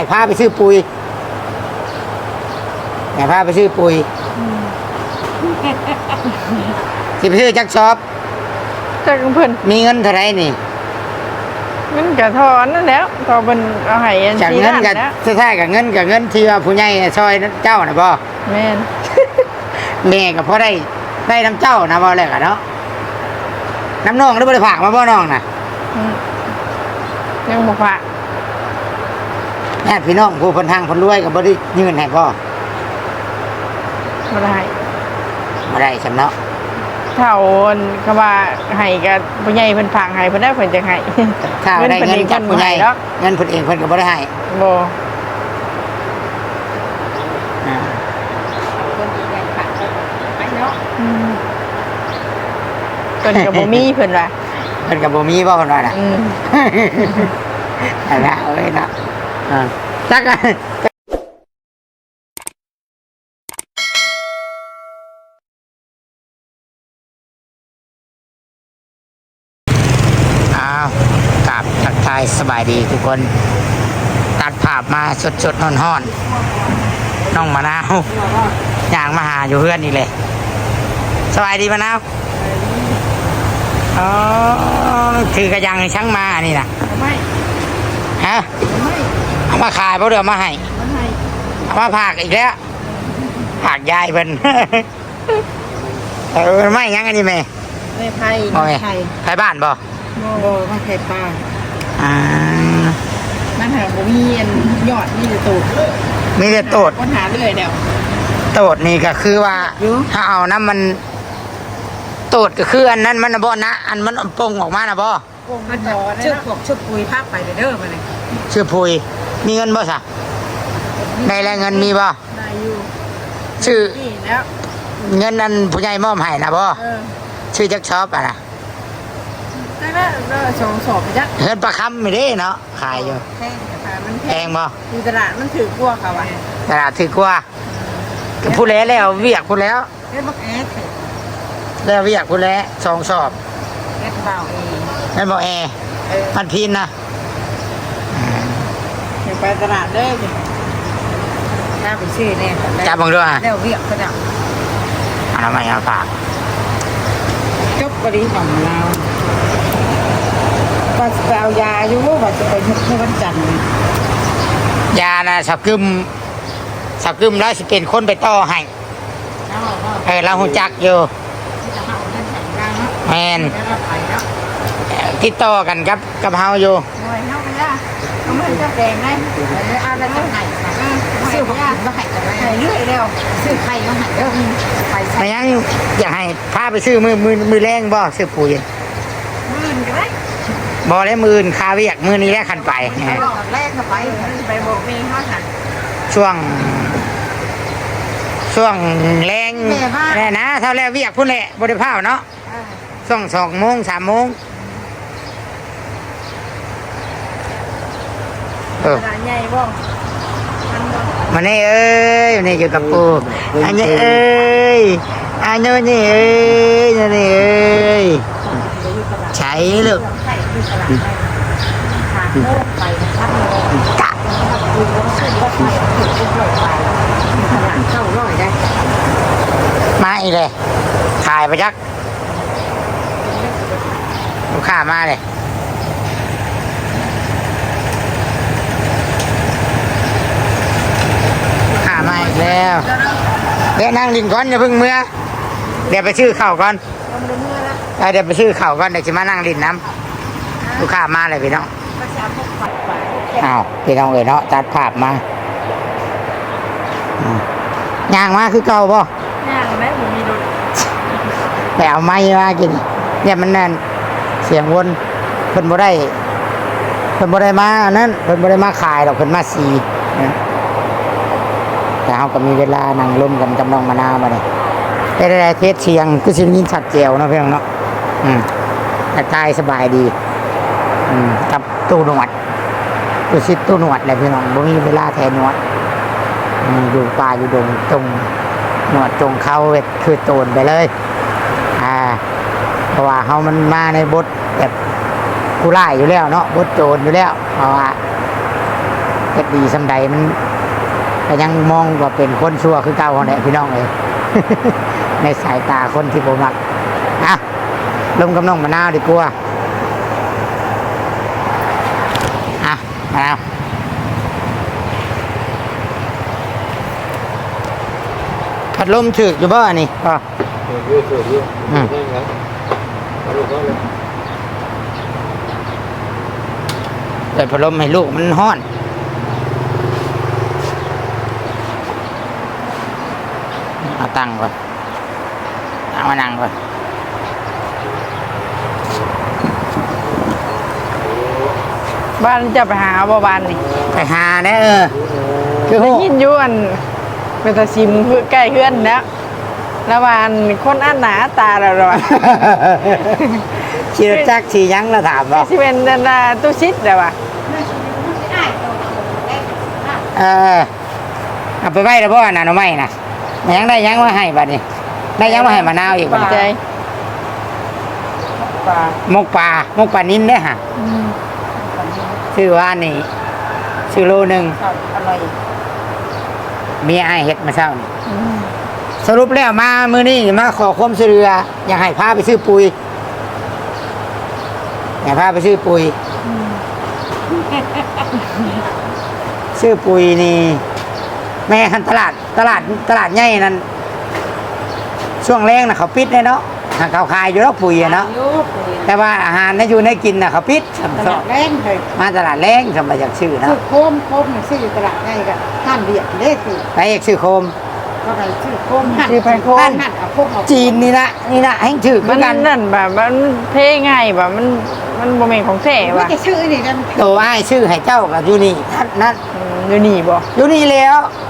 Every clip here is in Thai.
ให้พาไปซื้อปุ๋ยให้พาไปซื้อปุ๋ยสิไปซื้อจักซอบจากเพิ่นมีเงินเท่าไหรนี่เงินกะทอนนั่นแหล้วทอเพิ่นเอาให้อันจากที่เงินร้านกับแล้วสุดท้ายกับเงินกับเงินที่ว่าผู้ใหญ่ซอยเจ้านะบ่แม่นแม่ก็พอได้ได้น้ำเจ้านะบ่แล้วกันเนาะน้ำน้องได้บ่ได้ฝากมาบ่น้องน่ะอืมยังบ่ฝาก ญาติพี่น้องผู้เพิ่นทางเพิ่นรวยก็บ่ได้ยื่นให้พ่อบ่ได้บ่ได้สำเนาะเท่าอันคำว่าให้กับผู้ใหญ่เพิ่นฝากให้เพิ่นได้เพิ่นจะให้ถ้าได้เงินจากผู้ใหญ่เงินเพิ่นเองเพิ่นบ่ให้หรอกเงินเพิ่นเองเพิ่นก็บ่ได้ให้บ่อ่าอืมเพิ่นก็บ่มีเพิ่นว่าเพิ่นก็บ่มีบ่เพิ่นว่าน่ะอืมอันละเอ้ยนะอ่า จักอะอ้าวกลับทักทายสบายดีทุกคน ตัดภาพมาสดสดๆร้อนๆน้องมะนาวย่างมาหาอยู่เพื่อนนี่เลย สบายดีมะนาวอ๋อถือกระยังช่างมานี่นะไม่ฮะเอา มาขายเพราะเดี๋ยวเอามาให้มันให้เอามาผักอีกแล้วผักยายเพิ่น เออไม่ยังอันนี้แม่ไม่ไผโอ้ยไทยบ้านบ่บ่มาไผปลาอ่ามันหาบ่มีอันยอดมีแต่ตูดมีแต่โตดปัญหาเรื่อยเดียวโตดนี่ก็คือว่าอยู่ถ้าเอาน้ำมัน โตดก็คืออันนั้นมันน่ะบ่นะอันมันปงออกมานะบ่มันพอชื่อนะพวกชื่อปุยภาพไปเด้อมาเลยชื่อพุย มีเงินบ่สะในแรงเงินมีบ่ได้อยู่ชื่อนี่แล้วเงินนั้นผู้ใหญ่มอบให้นะบ่เออชื่อจักชอบอะนะได้แล้วก็สองสอบไปจักเงินประคำไม่ได้เนาะขายอยู่แพงแต่ว่ามันแพแพงงบ่อยู่ตลาดมันถือกลัวเขาอะตลาดถือกว่าก็พูดแล้วแล้วเวียกพูดแล้วเอ็ดบักแอดแล้วเวียกพูดแล้วสองสอบเอ็ดเบาเองนั่นบอกแอร์เออมันพินนะเดี๋ยว ไปตลาดเด้อถ้าไปชื่อเนี่ยจับบังด้วยแล้วเวียกก็ดับเอันนั้นไม่เอาฝากจบกรีของเราว่าจะไปเอายาอยู่ว่าจะไปยุบเมื่อวันจันทร์ยานะสับกึมสับกึมแล้วสิเป็นคนไปต่อให้เอาเอาเออเราหูจักอยู่จะเอาเงินแข่งกันเนาะแมนแล้วเราไปแล้วติดต่อกันครับกับเฮาอยู่ หน่วยเข้าไปละเอาเงินจะแดงได้เอาแล้วจะให้ซื้อของกินมาให้กันให้เรื่อยแล้วซื้อไข่มาให้เด้อไปใส่ไม่ยังอยากให้พาไปซื้อมือมือมือแรงบ่ซื้อปุ๋ยมื่นก็ได้บ่ได้มืออื่นคาเวียกมือนี้แหละขันไปไปบอกแรกก็ไปไปบอกมีเขาหันช่วง ช่วงแรงแม่ว่าแน่นะเท่าแล้วเวียกพุ่นแหละบริภาพเนาะช่วงสองโมงสามโมง เออตลาดใหญ่บ่มันบ่มานี่เอ้ยมานี่อยู่กับปูอันนี้เอ้ยอันนี้นี่เอ้ยอันนี้เอ้ยใช้ลูกไข่ที่ตลาดได้หาโมงไปนะครับกะดูว่าซื้อว่าไปถึงจะปล่อยไปตลาดเข้าร้อยได้มาอีกเลยถ่ายไปยักลูกค้ามาเลยลูกค้า มาอีกแล้วเดี๋ยวนั่งลินก่อนอย่าเพิ่งเมื่อ เดี๋ยวไปซื้อข้าวก่อนเออเดี๋ยวไปซื้อข้าวก่อนเดี๋ยวจะมานั่งลินน้ำลูกค้ามาเลยพี่น้องประชาพกปัดไปอ้าวพี่น้องเอ๋ยเนาะตัดภาพมาอืมย่างมาคือเก่าป่ะย่างแม่ผมมีรถไปเอาไม้มากิน เนี่ยมันนั่นเสียงวนเพิ่นบ่ได้เพิ่นบ่ได้มาอันนั้นเพิ่นบ่ได้มาขายหรอกเพิ่นมาสีนะ แต่เฮาก็มีเวลานั่งร่วมกันกับน้องมะนาวมาเนี่ยได้ได้เทสเสียงคือสิได้ยินชัดเจียวเนาะพี่น้องเนาะอืมแต่กายสบายดี อืมกับตู้หนวดตู้ชิดตู้หนวดแหละพี่น้องบ่มีเวลาแทนหนวดอืมอยู่ป่าอยู่ดงตรงหนวดจงเขาเวทคือโตนไปเลย อ่า เพราะว่าเขามันมาในบทแบบผู้ร้ายอยู่แล้วเนาะบทโจรอยู่แล้ว เพราะว่าเฮ็ดดีสำใดมัน ก็ยังมองว่าเป็นคนชั่วคือเก่าของแหละพี่น้องเลยในสายตาคนที่ผมมักอะลงกับน้องมะนาวดีกว่าอะมะนาวพัดลมถึกอยู่บ่อันนี่ก็เยอะเยอะเยอะอืมได้ครับเอาลูกเอาเลยเปิดพัดลมให้ลูกมันห้อน เอาตั้งก่อนเอามานั่งก่อนบ้านจะไปหาบ่บ้านนี่ไปหาแน่เออคือได้หูยินอยู่อันเป็นตาซิมคือใกล้เพื่อนแล้วแล้วว่าอันคนอันหนาตาเราเราชีรจักรชีหยังเราถามบ่สิเป็นอันน่ะตู้ชิดเด้อว่ะเออเอาไปไว้แล้วบ่อันน่ะหน่อไม้น่ะมัน ยังได้หยังมาให้บัดนี้ ได้หยังมาให้มะนาวอีกบัดใจนี้ปลามกปลามกปลานิ้นเด้อฮะชื่อว่านี่ชื่อโลหนึงข้าวอร่อยเมียอ้ายเฮ็ดมาเช้านี่สรุปแล้วมามื้อนี้มาขอความช่วยเหลืออยากให้พาไปซื้อปุ๋ยอยากพาไปซื้อปุ๋ยซื้อปุ๋ยนี่แม่คันตลาดตลาดตลาดใหญ่นั่นช่วงแรงนะเขาปิดเลยเนาะหาเขาขายอยู่แล้วปุ๋ยอะเนาะยุบเลยแต่ว่าอาหารในอยู่ในกินนะเขาปิดตลาดแรงเลยมาตลาดแรงสมบัติจากชื่อซื้เนาะอโคมโคมเนี่ยซื้ออยู่ตลาดได้กันท่านเดียดเด้สิไปเอกชื่อโคม ก็ไปซื้อโคมหั่นชื่อไปโคม หั่นหั่นเอาโคมเอาจีนนี่นะนี่นะให้ชื่อมัคืนอกันนั่นแบบมันเท่ง่ายแบบมันมันบ่แม่นของแท้ไม่ว่ะจะชื่อนี่กันโตอ้ายชื่อให้เจ้ากับอยู่นี่ท่านนั่นอืมอยู่นี่บ่อยู่นี่แล้วอืม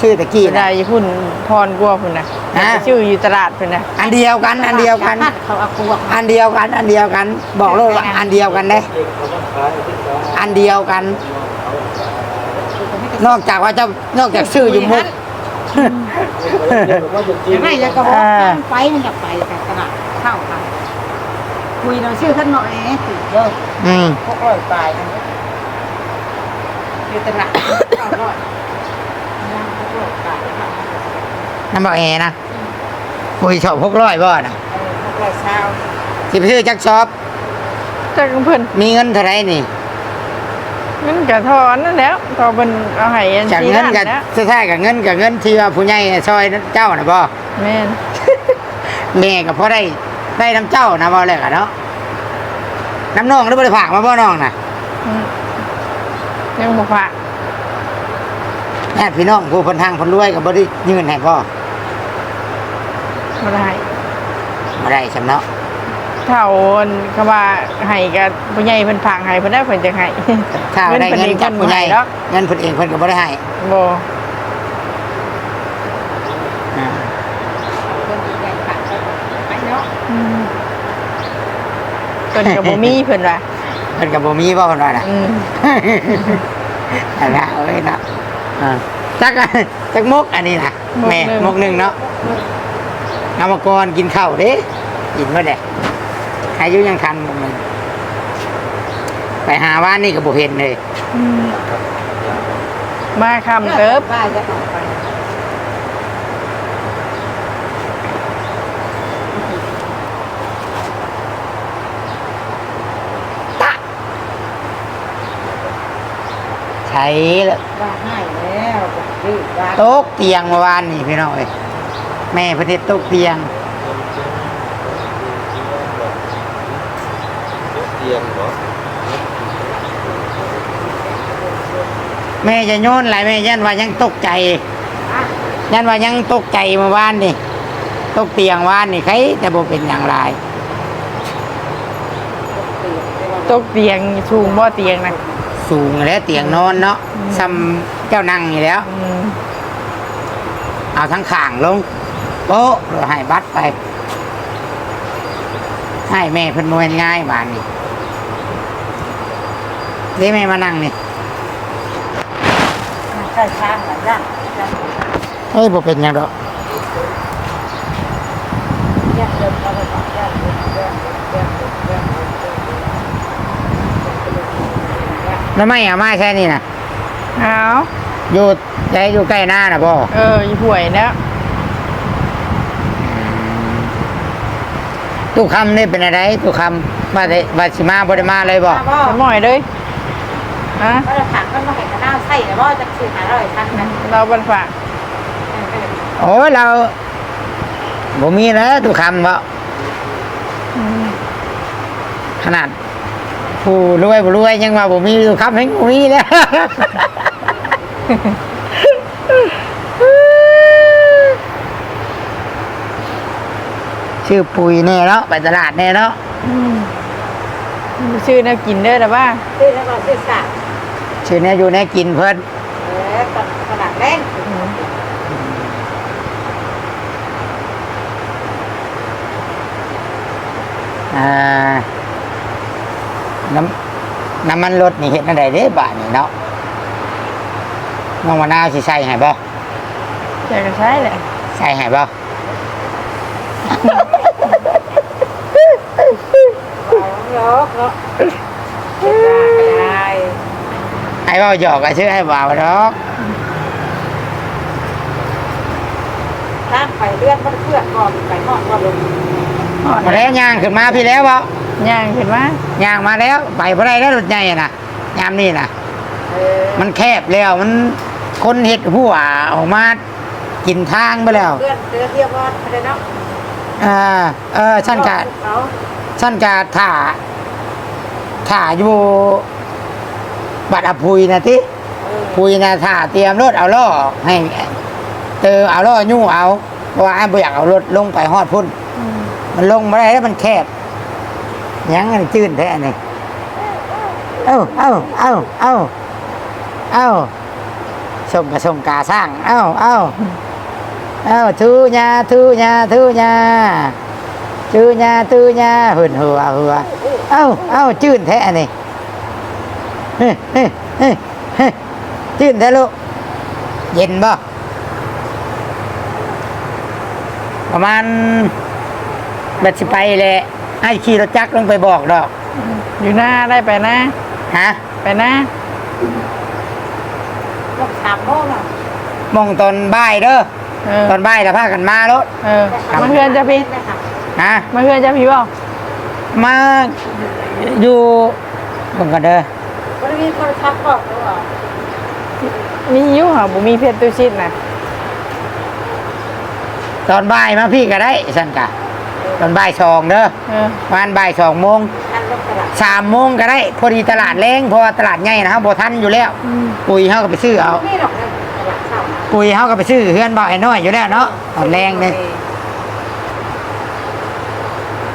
ชื่อตะกี้ได้นะอยู่พุ่นพรกลัวพุ่นน่ะฮะ ชื่ออยู่ตลาดพุ่นน่ะอันเดียวกันอันเดียวกัน เขาเอาครัวอันเดียวกันอันเดียวกัน บอกเลยว่าอันเดียวกันเด้เด็กเขาต้องขายที่เขาอันเดียวกัน นอกจากว่าเจะนอกจากชื่ออยู่มุกเด็กว่าจะจีอนยากได้อยากกระบอกมันไปมันอยากไปกับตลาดเข้ากันคุยเราชื่อท่านหน่อยสิเด้ออืมพวกร้อยปลายอันนี้อยู่ตลาดเข้าร้อยย่างพวกร้อยปลายค่ะ น้ำบอกเอนะปุยชอบพกร้อยบ่น่ะเออพวกร้อยเช้าสิไปซื้อจักชอบจักเพิ่นมีเงินเท่าไรนี่เงินกะทอนนั่นแหล้วทอเพิ่นเอาให้อันจากที่เงินนั่นกับแล้วสุดท้ายกับเงินกับเงินที่ว่าผู้ใหญ่ซอยเจ้าน่ะบ่แม่นแม่ก็พอได้ได้น้ำเจ้านะบ่แล้วกันเนาะน้ำน้องหรือบ่ได้ฝากมาบ่น้องน่ะอืมยังบ่ฝาก ญาติพี่น้องผู้เพิ่นทางเพิ่นรวยก็บ่ได้ยื่นให้บ่ บ่ได้บ่ได้สำเนาะเท่าอันคำว่าให้กับผู้ใหญ่เพิ่นฝากให้เพิ่นได้เพิ่นจะให้ถ้าได้เงินจากผู้ใหญ่เงินเพิ่นเองเพิ่นบ่ให้หรอกเงินเพิ่นเองเพิ่นก็บ่ได้ให้บ่อ่าคนที่ใหญ่ขาดไปเนาะอืมเพิ่นก็บ่มีเพิ่นว่าเพิ่นก็บ่มีบ่เพิ่นว่าน่ะอืมอันละเอ้ยเนาะอ่าจักจักมกอันนี้นะแม่มกหนึ่งเนาะ เอามาก่อนกินข้าวเด้กินเมื่อใดอายุยังทันมกหนึ่งไปหาว่านนี่ก็บ่เห็นเลยอืมมาคำเติบบ้าจะออกไปใช้แล้วบ้าให้แล้วดื้อบ้าโต๊ะเตียงเมื่อวานนี่พี่น้องเอ้ย แม่เพิ่นเฮ็ดโต๊ะเตียงเตียงเหรอแม่จะโยนหลายแม่ยันว่ายังตกใจยันว่ายังตกใจเมื่อวานนี่ตกเตียงวานนี่ใครแต่บ่เป็นอย่างไรตกเตียงสูงบ่เตียงนะสูงแล้วเตียงนอนเนาะซ้ำเจ้านั่งอยู่แล้วอืมเอาทั้งข่างลง โป๊ะแล้วให้บัตรไป ให้แม่เพิ่นมวยง่ายบานนี่นี่แม่มานั่งนี่ใช่ช้างหลายอย่างเฮ้ยบ่เป็นหยังดอกแยกเดิมเอาไปก่อนแยกเดิมแยกเดิมแยกเดิมแยกเดิมแยกเดิมแล้วไม่เอามาใช่นี่นะเเอาอยู่ใจอยู่ใกล้หน้าน่ะบ่เอออยู่ห่วยแล้ว ตู้คำนี่เป็นอะไรตู้คำว่าได้ว่าสิมาบ่ได้มาเลยบ่มาบ่จะหม่อยเลยฮะก็จะถามก็มาให้กระน้าใส่แล้วว่าจะซื้อหาอร่อยทันนะเราบันฝากโอ้ยเราบ่มีแล้วตู้คำบ่อืมขนาดผู้รวยบ่รวยยังว่าบ่มีตู้คำเฮงบ่มีแล้ว ชื่อปุ๋ยแน่เนาะไปตลาดแน่เนาะอืมชื่อแนวกินเด้อแต่ว่าซื้อแล้วก็ซื้อสาชื่อแน่อยู่แน่กินเพิ่นเออกับขนาดแรงอ่าน้ำน้ำมันรถนี่เห็นอะไรเด้บาทนี่เนาะน้องมะนาวสิใส่ให้บ่อยากจะใช้แหละใส่ให้บ่ เอายกเนาะได้ ให้เว้าหยอกก็ชื่อให้บ่าวดอกถ้าไปเลื่อนมันเพื่อนก่อนไปหอดก่อนลงมาแล้วย่างขึ้นมาพี่แล้วบ่ย่างเห็นไหมย่างมาแล้วไปบ่ได้แล้วรถใหญ่อะน่ะยามนี้น่ะเออมันแคบแล้วมันคนเฮ็ดหัวออกมากินทางไปแล้วเพื่อนเรือเรียกว่าอะไรเนาะอ่าเออฉันกะเขาฉันกะถ่าถ่าอยู่ บัดอภุยนะติเออปุยนะถ่าเตรียมรถเอาล่อให้เตอเอาล่อยู่เอาเพราะว่าอ้ายบ่อยากเอารถลงไปฮอดพุ่นอืมมันลงไม่ได้แล้วมันแคบยังอันจืดแท้อันนี่เอ้าเอ้าเอ้าเอ้าเอ้าส่งกระส่งกาสร้าง เอ้าเอ้าเอ้าทูญาทูญาทูญาทูญาทูญาหุ่นหัวหัวเอ้าเอ้าจืดแท้อันนี่ เฮ้ยเฮ้ยเฮ้ยเฮ้ยจืดแท้ลูกเย็นบ่ประมาณบัดสิไปแหละให้ขี่รถจักรลงไปบอกดอก อยู่หน้าได้ไปนะ ฮะ ไปนะลงสามโมงเนาะมองตอนบ่ายเด้อเออตอนบ่ายแล้วพากันมารถ เออมาเพื่อนจะพี่นะคะฮะ มาเพื่อนจะพี่บอกมาอยู่บังกันเด้อ วันนี้คนทักบอกหรือเปล่ามีอยู่เหรอบุมีเพชรตุชิดนะตอนบ่ายมาพี่ก็ได้สันกะตอนบ่ายสองเด้อเออประมาณบ่ายสองโมงท่านลงตลาดสามโมงก็ได้ พอดีตลาดแรงเพราะว่าตลาดใหญ่นะครับบ่ทันอยู่แล้ว อืมปุ๋ยเฮาก็ไปซื้อเอานี่หรอกนะตลาดเช้านะปุ๋ยเฮาก็ไปซื้อเฮือนบ่าวไอ้น้อยอยู่แล้วเนาะตอนแรงเลย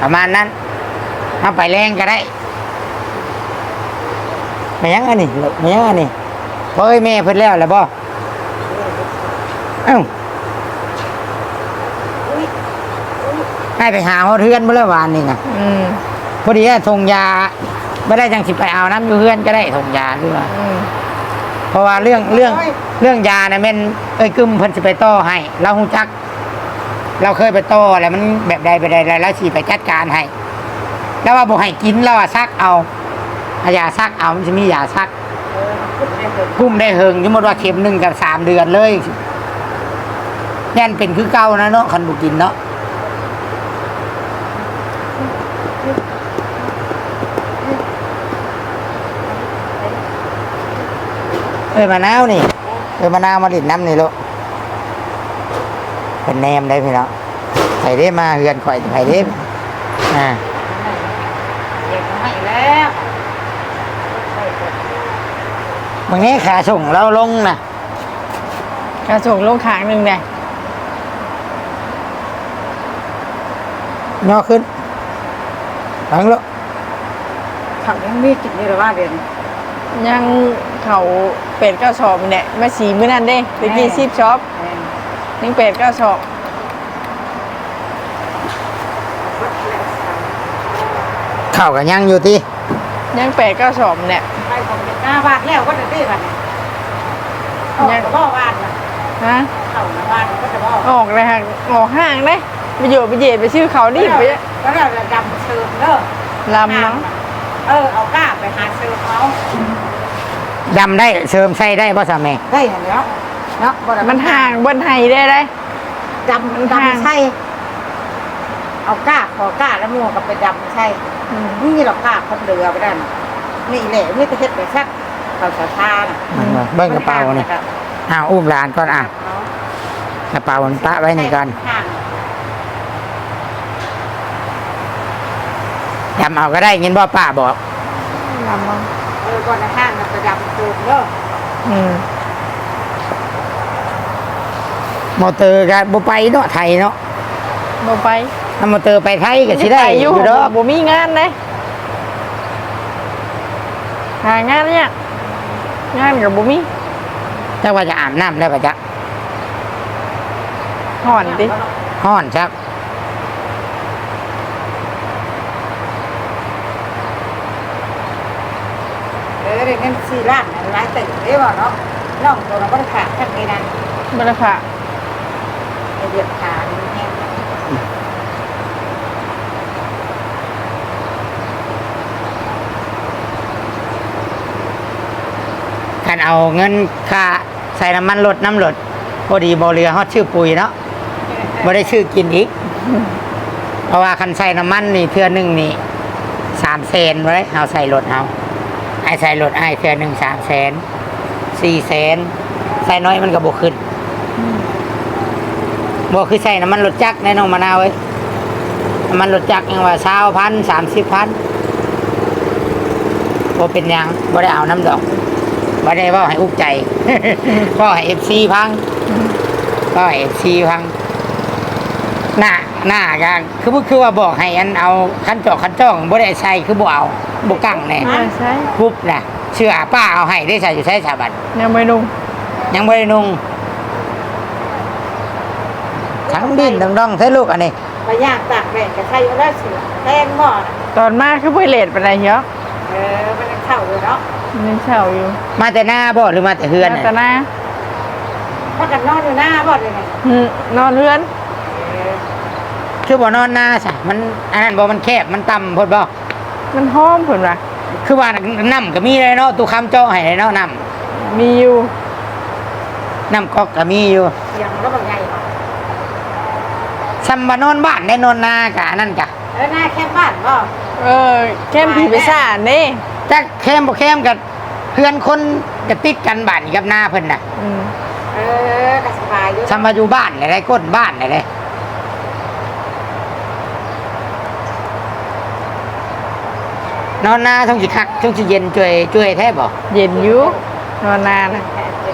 ประมาณนั้นเฮาไปแรงก็ได้ ไม่ยังอันนี้ไม่ยังอันนี้เฮ้ยแม่เพิ่นแล้วแล้วบ่เอ้าอุ้ยให้ไปหาเฮาเฮือนเมื่อวานนี่นะอืมพอดีว่าทงยาไม่ได้จังสิไปเอาน้ำอยู่เฮือนก็ได้ทงยาคือว่าอืมเพราะว่าเรื่องเรื่องเรื่องยาเนี่ยแม่นเอ้ยกึมเพิ่นสิไปต่อให้ เราฮู้จัก เราเคยไปต่อแล้วมันแบบใดแบบใดแล้วสิไปจัดการให้ แล้วว่าบ่ให้กินแล้วว่าซักเอาเอา ยาซักเอามันจะมียาซักเออขึ้นไปเถอะกุ้มได้เฮิงสมมติว่าเข็มหนึ่งกับสามเดือนเลยแน่นเป็นคือเก่านะเนาะคันบุกินเนาะเอ้ยมะนาวนี่เอ้ยมะนาวมาดิดน้ำนี่ลูกเป็นแนมได้พี่เนาะไผ่ได้มาเฮือนข่อยไผ่ได้อ่า เด็กให้แล้ว บางนี้ขาส่งเราลงนะกระส่งลงขางหนึ่งเนี่ยย่อขึ้นฟังลูกขังยังมีกินนี่หรือว่าเดือนยังเขาเป็ดเก้าชอบเนี่ยมาสีมื้อนั้นเด้ตะกี้ซีบช็อปยังเป็ดเก้าชอบเข่ากับยังอยู่ที่ยังเป็ดเก้าชอบเนี่ย ไปผมจะกล้าบ้านแล้วก็จะได้บ้านยังบ่บ้านนะฮะเข้ามาบ้านก็จะบ่ออกเลยฮะออกห้างเลยไปอยู่ไปเหยียดไปชื่อเขาดิไปก็เราจะดำเสิร์ฟเด้อลำเนาะเออเอาก้าไปหาเสิร์ฟเขาดำได้เสริมใส่ได้บ่สาแม่ได้เห็นแล้วเนาะบ่ได้มันห่างบนไห้ได้เลยดำมันห่างดำใช่เอาก้าขอก้าแล้วมัวกับไปดำใช่นี่เราก้าคนเรือไปได้ น่ะนี่แหละนี่จะเฮ็ดไปชักเขาสะทาน่ะเบิ้งกระเป๋านี่ อ้าวอุ้มหลานก่อนอะเนาะกระเป๋ามันปะไว้นี่ก่อนห่างดำเอาก็ได้ยินบ่ป้าบอกลำมั้งเออก่อนนะห่างมันจะดำตูดเด้ออืมมอเตอร์ก็บ่ไปเนาะไทยเนาะบ่ไปถ้ามอเตอร์ไปไทยก็สิได้ปอยู่ดอกบ่มีงานเลย หางานเนี่ยงานกับบ่มีถ้าว่าจะอาบน้ำแล้วก็จะห่อนดิห้อนครับเออเดี๋ยวงั้นสี่ล้านหลายตึกเด้บ่เนาะน้องตัวเราก็ขาดแค่นี้นั่นบรรค่ะไอเดือดขานี่ แห้งคันเอาเงินค่าใส่น้ำมันรถน้ำรถพอดีบ่เรือฮอดชื่อปุ๋ยเนาะบ่ได้ชื่อกินอีก เพราะว่าคันใส่น้ำมันนี่เทื่อหนึ่งนี่สามแสนไว้เอาใส่รถเอาไอ้ใส่รถไอ้เทื่อหนึ่งสามแสนสี่แสนใส่น้อยมันก็บ่ขึ้นบ่คือใส่น้ำมันรถจักรแน่นอนมะนาวเว้น้ำมันรถจักรยังว่าเช้าพันสามสิบพันบ่เป็นยังบ่ได้เอาน้ำดอก บ่ได้เว่าให้อุกใจก็ให้เอฟซีพังก็ให้เอฟซีพังหน้าหน้าก็คือบ่คือว่าบอกให้อันเอาคันจอกคันจ้องบ่ได้ใส่คือบ่เอาบ่กั้งแน่ไม่ใช่ปุ๊บน่ะเชื่อป้าเอาให้ได้ใส่อยู่ใช้สาบันยังไม่นุ่งยังบ่ได้นุ่งทั้งดินทั้งดองใช้ลูกอันนี้ไปย่างตากแดดกับใช้แล้วเสือแทงหม้อน่ะตอนมาคือบ่เลทปานใดเหรอเออ มันยังเข้าอยู่เนาะมันยังเช่าอยู่มาแต่หน้าบ่หรือมาแต่เฮือนแต่น่ะหน้าถ้ากันนอนอยู่หน้าบ่เลยเนี่ยอืมนอนเรือนเออคือบ่นอนหน้าซะมันอันนั้นบ่มันแคบมันต่ำพุ่นบ่มันหอมเพิ่นว่าคือว่าน้ำก็มีเลยเนาะตู้คำเจาะให้เลยเนาะน้มีอยู่ำน้ำก๊อกก็มีอยู่เสียงก็บางไงเนาะซ้ำบ่นอนบ้านได้นอนนากะอันนั่นกะแล้วหน้าแค่บ้านบ่เออแก้มผีไปซ่านนี่ จักแคมบ่แคมกับเพื่อนคนจะติดกันบ้านกับหน้าเพิ่นน่ะอืมเออก็สบายอยู่ซ้ำมาอยู่บ้านเลยได้ก้นบ้านเลยได้นอนนาต้องสิคักต้องสิเย็นช่วยช่วยแท้บ่เย็นอยู่นอนนานน่ะ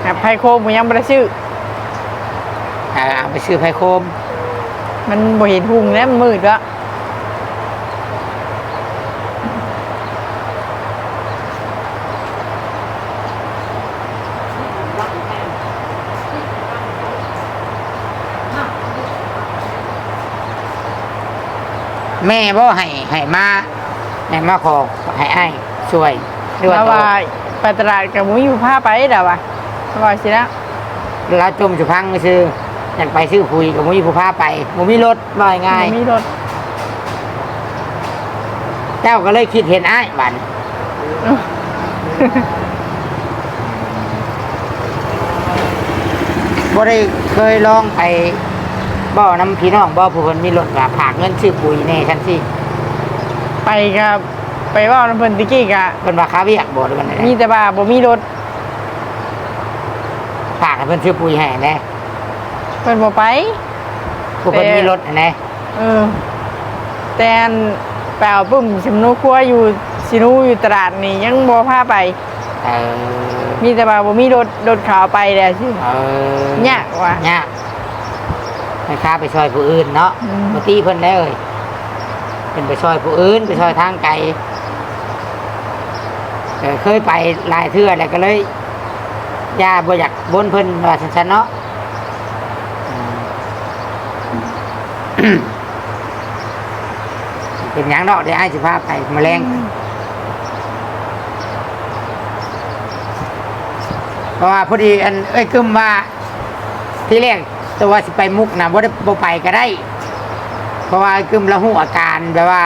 หาไผโคมมันยังบ่ได้ชื่อเอาเอาไปซื้อไฟโคม มันบ่เห็นหุงแล้วมันมืดแล้ว แม่บ่ให้ให้มาให้มาขอให้อ้ายช่วยหรือว่าแล้วโตว่าไปตลาดกับมุ้ยอยู่ผ้าไปเด้อว่ะว่าสินะลาจมสุพังซื้ออยากไปซื้อคุยกับมุ้ยผู้พาไปมุมีรถบ่อยง่ายบ่มีรถเจ้าก็เลยคิดเห็นอ้ายบันบ่ได้เคยลองไป บ่น้ำพี่น้องบ่ผู้คนมีรถว่าผากเงินซื้อปุ๋ยแน่คันสิไปกับไปเว่าน้ำเพิ่นตะกี้กะเป็นว่าค้าเวียกบ่หรือมันอะไรมีแต่ว่าบ่มีรถผากให้เพิ่นซื้อปุ๋ยให้แน่เพิ่นบ่ไป ผู้เพิ่นแต่มีรถแน่เออแต่อันไปเอาปุ้มสำนุครัวอยู่สินูอยู่ตลาดนี่ยังบ่พาไป เออมีแต่ว่าบ่มีรถรถขาวไปแหละสิเออยากว่ะยาก ให้ค้าไปช่วยผู้อื่นเนาะอืม มาตีเพิ่นได้เลยเพิ่นไปช่วยผู้อื่นไปช่วยทางไกลเออเคยไปหลายเทื่อแล้วก็เลยย่าบ่อยากบนเพิ่นว่าซั่นๆเนาะอืม เป็นหยังดอกเดี๋ยวอ้ายสิพาไปแมลงเพราะว่าพอดีอันเอ้ยกึมว่าที่แรก ตัวาสิไปมุกนะบ่ได้บ่ไปก็ได้ เพราะว่าไอ้กึมเราหูอาการแบบว่า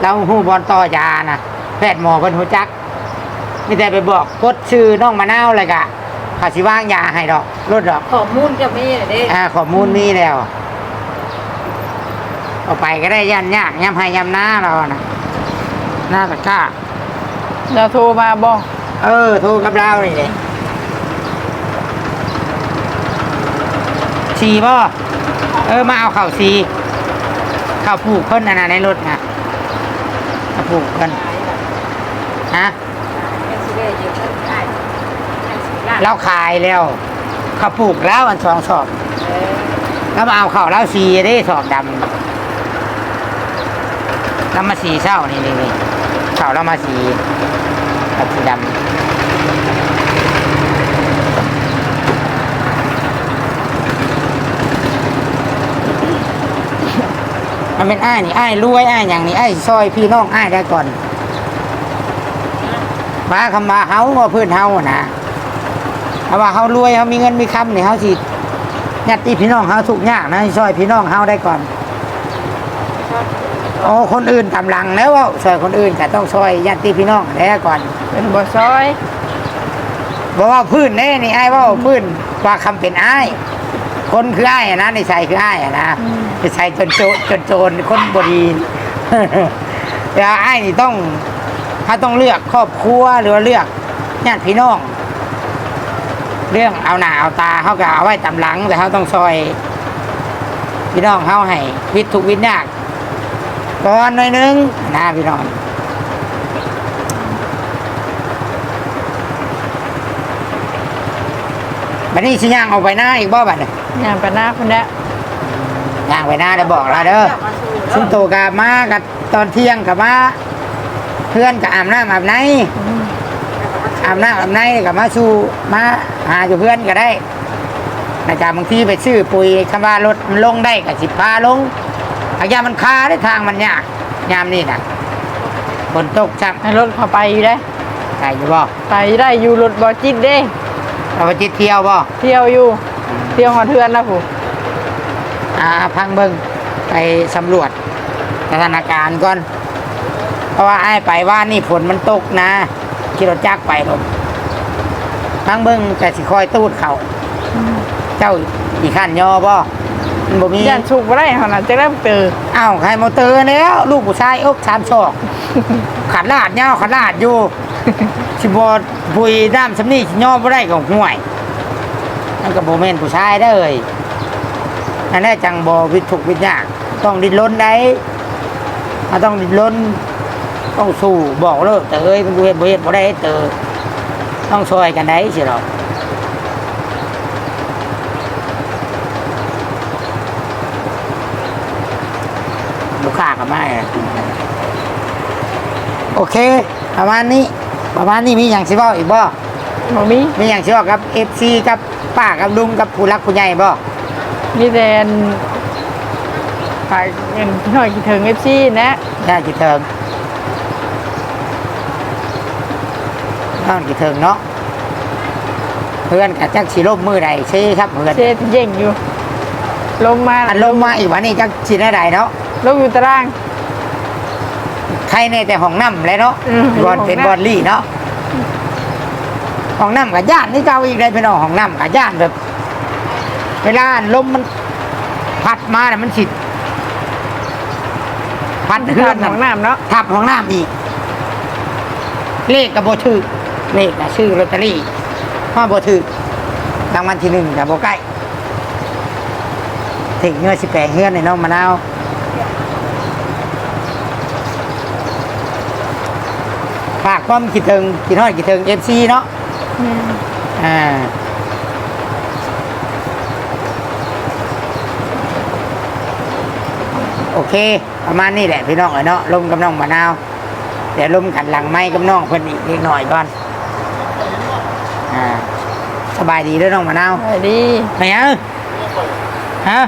เราหูบอลต่อยานะแพทย์หมอเพิ่นหูจักมีแต่ไปบอกกดชื่อน้องมะนาวเลยกะเขาสิว่างยาให้ดอกรถดอกข้อมูลจะมีเด้อ่าข้อมูลมีแล้วเอาไปก็ได้ยันยากย้ำให้ย้ำหน้าเรานะหน้าตะกร้าเราโทรมาบ่เออ โทรกับเรานี่เลย สีบ่เออ มาเอาเข่าสีเข่าผูกเพิ่นอันนั้นในรถนะเอาผูกเพิ่นฮะเราขายแล้วเขาปลูกแล้วอันสองสอบแล้วมาเอาเข่าแล้วสีได้สอบดำแล้วมาสีเศร้านี่นี่เข่าแล้วมาสีสีดำ มันเป็นอ้ายนี่อ้ายรวยอ้ายอย่างนี้อ้ายซอยพี่น้องอ้ายได้ก่อนมาคำมาเฮาว่าเพื่อนเฮานะถ้าว่าเฮารวยเฮามีเงินมีคำนี่เฮาสิญาติพี่น้องเฮาทุกข์ยากนะให้ซอยพี่น้องเฮาได้ก่อนโอ้คนอื่นตำหลังแล้วว่าซอยคนอื่นก็ต้องซอยญาติพี่น้องแล้วก่อนเป็นบ่ซอยบอกว่าพื้นแน่นี่ไอ้ายเว่าพื้นว่าคำเป็นไอ้าย คนคือไอ้ายอะนะในใส่คือไอ้ายอะนะในใส่จนโจจนโจรคนบดี แต่ไอ้ายนี่ต้อง ถ้าต้องเลือกครอบครัวหรือว่าเลือกญาติพี่น้อง เรื่องเอาหน้าเอาตาเขาก็เอาไว้ตำหลัง แต่เขาต้องซอย พี่น้องเขาให้วิทย์ทุกวิทย์ยากก่อนหน่อยนึงนะพี่น้อง บัดนี้สิย่างออกไปหน้าอีกบ่บัดนี้ย่างไปหน้าคนละย่างไปหน้าได้บอกแล้วเด้อเจ้ามาสู่ซึ่งโตกับมากับตอนเที่ยงกับมาเพื่อนกับอาบน้ำอาบในอาบน้ำอาบในกับมาสู่มาหาอยู่เพื่อนก็ได้นะจ๊ะบางทีไปซื้อปุ๋ยคำว่ารถมันลงได้กับสิบพาลงอากยามันคาได้ทางมันยากยามนี่นะฝนตกจังให้รถเข้าไปอยู่ได้ใส่อยู่บ่ไปได้อยู่รถบ่จิตเด้ เราไปจิตเที่ยวบ่เที่ยวอยู่ เที่ยวหอเทือนนะผู้อ่าพังเบิงไปสำรวจสถานการณ์ก่อน เพราะว่าไอ้ายไปว่านี่ฝนมันตกนะขี่รถจักรไปหรอกพังเบิงแต่สิคอยตูดเขาเจ้าอีขันยอบ่มันบ่มีย่านสุกบ่ได้เฮาน่ะจะได้เจออ้าวใครมาเตอร์แล้ว ลูกผู้ชายอกสามศอกขันลาดเงาขันลาดอยู่ สิบอพุยน้ำสำนี่สิย่อบ่ได้ของห่วยนั่นก็บ่แม่นผู้ชายได้เลยนั่นแหละจังบ่วิตถุกวิทยากต้องดิ้นรนได้ถ้าต้องดิ้นรนต้องสู้บอกเลิกแต่เอ้ยมันบ่เฮ็ดบ่เฮ็ดบ่ได้เตอต้องช่วยกันได้สิหรอลูกค้าก็มาโอเคประมาณนี้ ประมาณนี้มีอย่างสิเว้าอีกบ่บ่มีมีอย่างสิเว้ากับ FC กับป้ากับลุงกับผู้รักผู้ใหญ่บ่มีแต่อันฝากเงินพี่น้อยคิดถึง FC นะย่าจิเทิงย่าจิเทิงเนาะเพื่อนกับจักสิลบมือใดใช่ครับเพื่อนเชเย่งอยู่ลมมาอันลมมาอีกวันนี้จักสิได้ใดเนาะลมอยู่ตารางใค รในแต่ห้องน้ำเลยเนาะอืมบอลเป็นห้องน้ำบอลลี่เนาะห้องน้ำกับย่านนี่เจ้าอีกเลยพี่น้องห้องน้ำกับย่านแบบ เวลาลมมันพัดมาเนี่ยมันสิพัดเฮือนขน่ะ องน้ำเนาะ ทับห้องน้ำอีก เลขกับโบถือเลขนะชื่อลอตเตอรี่มาโบถือรางวัลที่หนึ่งกับโบใกล้ถึงเงื่อสิแปดเงื่อนในน้องมะนาว ฝากความคิดถึงคิดทอดคิดถึงเอฟซีเนาะอืมอ่าโอเค ประมาณนี้แหละพี่น้องเอ๋ยเนาะลมกับน้องมะนาวเดี๋ยวลมกันหลังไม้กับน้องเพิ่นอีกเล็กหน่อยก่อนอ่าสบายดีเด้วยน้องมะนาวไปดีไหนอะฮะ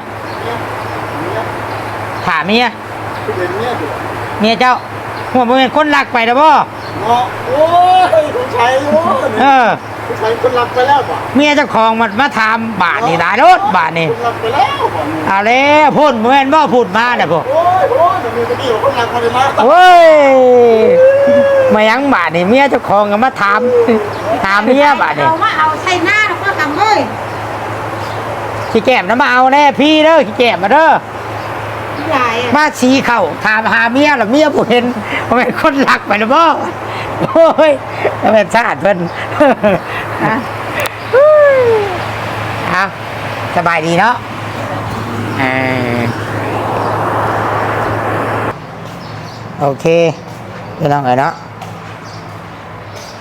ถามเมียที่เห็นเนี่ยดิเมียเจ้าหัวบ่เป็นคนรักไปแล้วบ่ เนาะโอ้ยผู้ชายโอ้ยเออผู้ชายคนรักไปแล้วป่ะเมียเจ้าของมันมาถามบาทนี่หลายรถบาทนี่คนรักไปแล้วป่ะนี่เอาแล้วพูดบ่แม่นบ่พูดมาน่ะพวกโอ้ยโอ้ยแต่มีตะกี้คนรักมาเลยมาโอ้ยมายังบาดนี่เมียเจ้าของก็มาถามถามเมียบาดนี่เอามาเอาใส่หน้าแล้วก็ทำเลยขี้แก้มนะมาเอาแน่พี่เด้อขี้แก้มมาเด้อ พี่ใหญ่อะมาชี้เข่าถามหาเมียแล้วเมียบ่เห็นบ่เป็นคนรักไปแล้วบ่โอ้ยแล้วเป็นชาติเพิ่นนะเอาสบายดีเนาะเออโอเคพี่น้องเอ๋ยเนาะ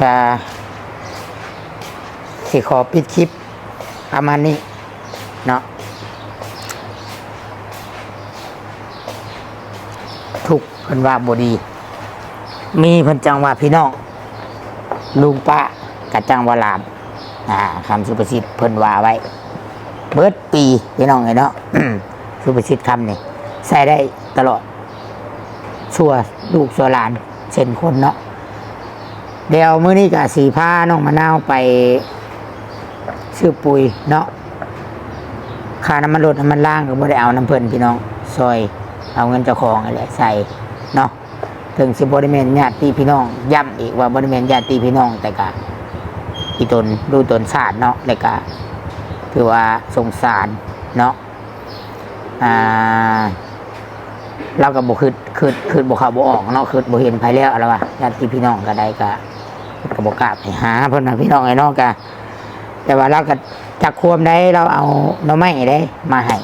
จะสิขอปิดคลิปประมาณนี้เนาะทุกข์ เพิ่นว่าบดี มีเพิ่นจังว่าพี่น้องลุงป้ากับจังว่าหลามอ่าคำสุภาษิตเพิ่นว่าไว้ เบิดปีพี่น้องไงเนาะสุภาษิตคำนี่ใส่ได้ตลอดชั่วลูกชั่วหลานเช่นคนเนาะเดี๋ยวมื้อนี้กับสีผ้าน้องมะนาวไปซื้อปุ๋ยเนาะค่าน้ำมันรถน้ำมันล่างก็บ่ได้เอาน้ำเพิ่นพี่น้องซอย เอาเงินเจ้าของอะไรใส่ เนาะถึงสิบริเวณญาติพี่น้องย้ำอีกว่าบริเวณญาติพี่น้องแต่กะอีตนดูตนศาสตร์เนาะแล้วก็ถือว่าสงสารเนาะอ่าเราก็บ่คืดคืดคืดบ่เขาบ่ออกเนาะคืดบ่เห็นภายแล้วแล้วว่าญาติพี่น้องก็ได้ก็ก็บ่กล้าไปหาเพิ่นน่ะพี่น้องไอ้เนาะก็แต่ว่าเราก็จักควมได้เราเอาหน่อไม้ได้ มาให้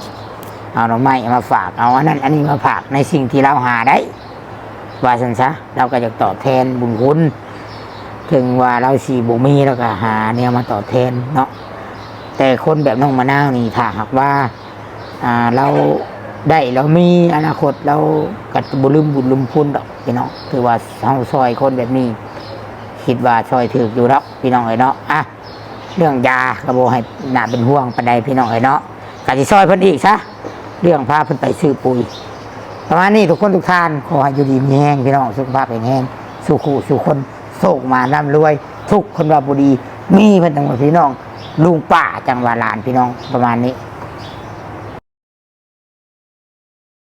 เอาหน่อไม้มาฝากเอาอันนั้น อันนี้มาฝากในสิ่งที่เราหาได้ ว่าซั่นซะเราก็จะตอบแทนบุญคุณถึงว่าเราสีบุมีแล้วก็หาเนี่ยมาตอบแทนเนาะแต่คนแบบน้องมะนาวนี่ถ้าหากว่าอ่าเราได้เรามีอนาคตเรากัดบุลืมบุญลืมคุณดอกพี่น้องคือว่าเฮาซอยคนแบบนี้ คิดว่าซอยถืออยู่ดอกพี่น้องเอ้เนาะอะเรื่องยากระโบให้หนาเป็นห่วงปันใดพี่น้องเอ้เนาะกะสิซอยเพิ่นอีกซะเรื่องพาเพิ่นไปซื้อปุ๋ย ประมาณนี้ทุกคนทุกท่านขอให้อยู่ดีมีแห้งพี่น้องสุขภาพแข็งแรงสุขุสุขคนโศกมาน้ำรวย ทุกคนว่าบุดีมีเพื่อนจังหวัดพี่น้องลุงป่าจังหวัดลานพี่น้องประมาณนี้